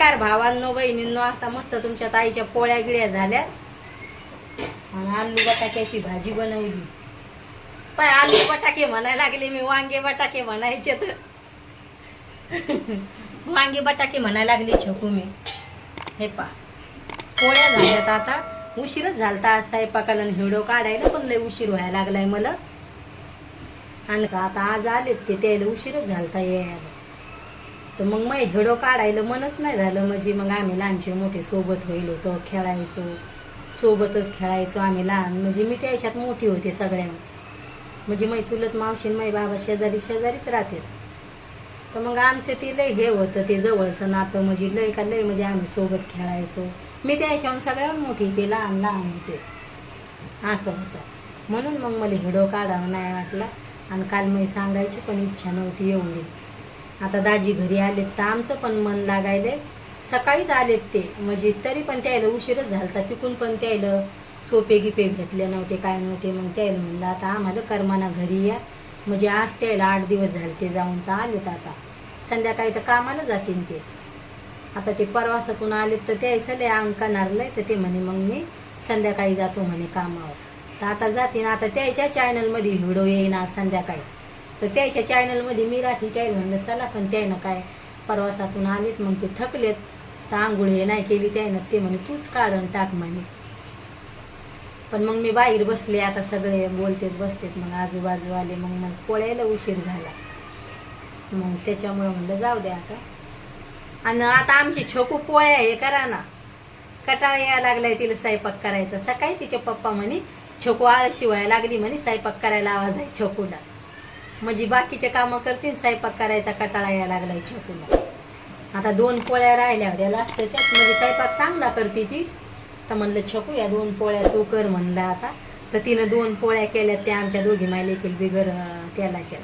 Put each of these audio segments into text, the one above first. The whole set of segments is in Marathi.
नमस्कार भावांनो बहिणींनो आता मस्त तुमच्या ताईच्या पोळ्या गिळ्या झाल्या. आणि आलू बटाट्याची भाजी बनवली. पाय आलू बटाके म्हणायला लागले मी वांगे बटाके म्हणायचे तर. वांगे बटाके म्हणायला लागले छकू मी. हे पा पोळ्या झाल्यात आता. उशीरच झालता आज स्वयंपाकाला आणि काढायला पण लय उशीर व्हायला लागलाय मला. आणि आता आज आलेत ते त्याला उशीरच झालता यायला. तर मग मै व्हिडिओ काढायला मनच नाही झालं. म्हणजे मग आम्ही लहानचे मोठे सोबत होईल होतो खेळायचो. सोबतच खेळायचो आम्ही लहान. म्हणजे मी त्याच्यात मोठी होते सगळ्या म्हणजे मै चुलत मावशी मै बाबा शेजारी शेजारीच राहते तर मग आमचे ते लय हे होतं ते जवळचं नातं. म्हणजे लय का लय म्हणजे आम्ही सोबत खेळायचो. मी त्याच्याहून सगळ्याहून मोठी ते लहान लहान होते. असं होतं. म्हणून मग मला हिडो काढावा नाही वाटला. आणि काल मी सांगायची पण इच्छा नव्हती एवढी. आता दाजी घरी आलेत तर आमचं पण मन लागायले सकाळीच आलेत ते. म्हणजे तरी पण त्यायला उशीरच झालता. तिकून पण त्यायलं सोपे गिपे भेटले नव्हते काय नव्हते. मग त्यायला म्हणलं आता आम्हाला करमाना घरी या. म्हणजे आज त्यायला आठ दिवस झाले ते जाऊन तर आलेत आता. संध्याकाळी तर कामाला जातील ते. आता ते प्रवासातून आलेत तर त्यायचं लय अंग कणारलंय तर ते म्हणे मग मी संध्याकाळी जातो म्हणे कामावर. तर आता जातीन. आता त्याच्या चॅनलमध्ये व्हिडिओ येईना संध्याकाळी. तर त्याच्या चॅनलमध्ये मी राहते त्याला म्हणलं चला पण त्यानं काय प्रवासातून आलेत मग ते थकलेत तर आंघोळ हे नाही केली त्यानं. ते म्हणे तूच काढून टाक म्हणे. पण मग मी बाहेर बसले आता सगळे बोलतेत बसतेत मग आजूबाजू आले मग मग पोळ्याला उशीर झाला. मग त्याच्यामुळं म्हणलं जाऊ द्या आता. आणि आता आमची छोकू पोळ्या हे करा ना. कटाळा यायला लागलाय तिला स्वयंपाक करायचा. सकाळी तिचे पप्पा म्हणे छोकू आळशी व्हायला लागली म्हणे स्वयंपाक करायला आवाज आहे छोकूला. म्हणजे बाकीचे कामं करतील स्वयंपाक करायचा कटाळा यायला लागलाय छोकूला आता दोन पोळ्या राहिल्या होत्या लास्टच्यात म्हणजे स्वयंपाक चांगला करते ती. तर म्हणलं छकू या दोन पोळ्या तू कर म्हणलं आता. तर तिनं दोन पोळ्या केल्या त्या आमच्या दोघी मायले केली बिगर तेलाच्या.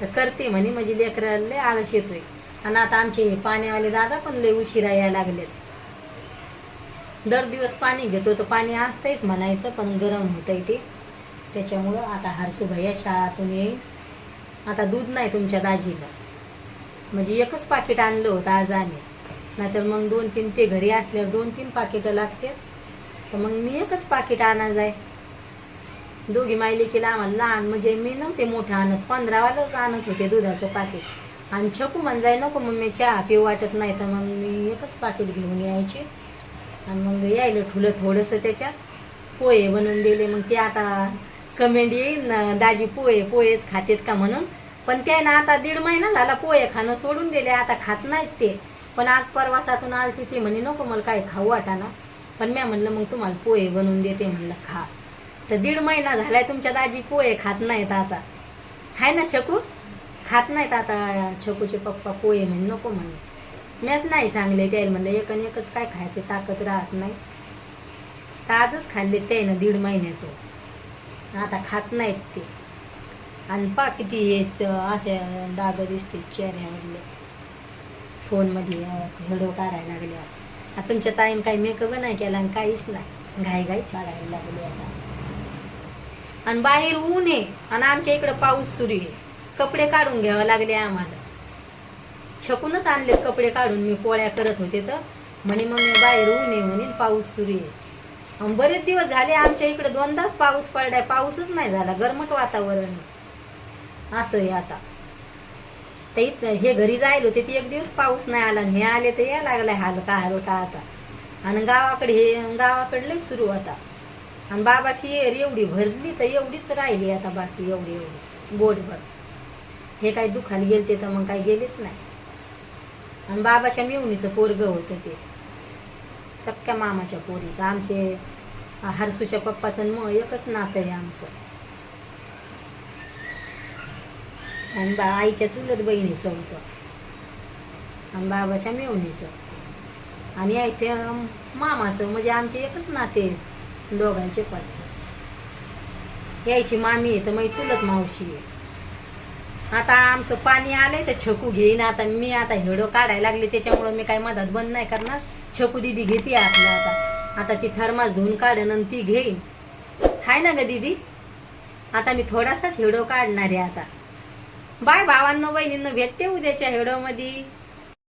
तर करते म्हणे म्हणजे लेकराला लय आळस येतोय. आणि आता आमचे पाण्यावाले दादा पण लय उशिरा यायला लागलेत. दर दिवस पाणी घेतो तर पाणी असतंयच म्हणायचं पण गरम होतंय ते. त्याच्यामुळं आता हरसू शाळातून येईल. आता दूध नाही तुमच्या दाजीला. म्हणजे एकच पाकिट आणलं होतं आज आम्ही. नाहीतर मग दोन तीन ते घरी असल्यावर दोन तीन पाकिटं लागतात तर मग मी एकच पाकिट आणा जाय. दोघी मायले केलं आम्हाला लहान म्हणजे मी नव्हते मोठं आणत. पंधरावालाच आणत होते दुधाचं पाकिट. आणि छकू म्हणजाय नको मग मी चहा पिऊ वाटत नाही. तर मग मी एकच पाकिट घेऊन यायची. आणि मग यायला ठुलं थोडंसं त्याच्यात. पोहे बनवून दिले. मग ते आता कमेंट येईल. दाजी पोहे पोहेच खातेत का म्हणून. पण ते ना आता दीड महिना झाला पोहे खाणं सोडून दिले आता खात नाहीत ते. पण आज प्रवासातून आलती ते म्हणे नको मला काय खाऊ वाटाना पण म्या म्हणलं मग तुम्हाला पोहे बनवून देते. म्हणलं खा. तर दीड महिना झालाय तुमच्या दाजी पोहे खात नाहीत आता. हाय ना छकू? खात नाहीत आता छकूचे पप्पा पोहे म्हणे नको म्हणे. म्याच नाही सांगले त्याला म्हणलं एक आणि एकच काय खायचे ताकद राहत नाही. तर आजच खाल्ले त्यानं दीड महिन्यातून. आता खात नाहीत ते. आणि पा किती येत असे डाग दिसते चेहऱ्यावरले. फोनमध्ये हेडो काढायला लागले. आता तुमच्या ताईन काही मेकअप नाही केला आणि काहीच नाही. घाई घाई काढायला लागले आता. आणि बाहेर ऊन आहे आणि आमच्या इकडं पाऊस सुरू आहे. कपडे काढून घ्यावं लागले आम्हाला. छकूनच आणलेत कपडे काढून. मी पोळ्या करत होते तर. म्हणे मग मी बाहेर ऊन आहे. म्हणे पाऊस सुरू आहे. बरेच दिवस झाले आमच्या इकडे दोनदाच पाऊस पडलाय. पाऊसच नाही झाला. गरमट वातावरण असं आहे आता. तर हे घरी जायला होते ते एक दिवस पाऊस नाही आला हे आले तर या लागलाय हलका हलका आता. आणि गावाकडे हे गावाकडले सुरू आता. आणि बाबाची एर एवढी भरली तर एवढीच राहिली आता बाकी एवढी एवढी. बोटभर हे काय दुखायला गेलते तर मग काय गेलेच नाही. आणि बाबाच्या मिवणीचं पोरग होतं ते. सख्या मामाच्या पोरीचं. आमचे हरसूच्या पप्पाचं मग एकच नातं आहे आमचं. आणि बा आईच्या चुलत बहिणीचं होतं आणि बाबाच्या मेवणीचं. आणि यायचे मामाचं. म्हणजे आमचे एकच नाते दोघांचे पण. यायची मामी आहे तर मग चुलत मावशी आहे. आता आमचं पाणी आलंय तर छकू घेईन. आता मी आता हेडो काढायला लागले. त्याच्यामुळं मी काय मदत बंद नाही करणार. छकू दिदी घेते आपल्या आता. आता ती थर्मास धुवून काढेन आणि ती घेईन. हाय ना ग दीदी? आता मी थोडासाच हेडो काढणार आहे आता. बाय भावांनो बहिणींना भेटते उद्याच्या हेडोमध्ये.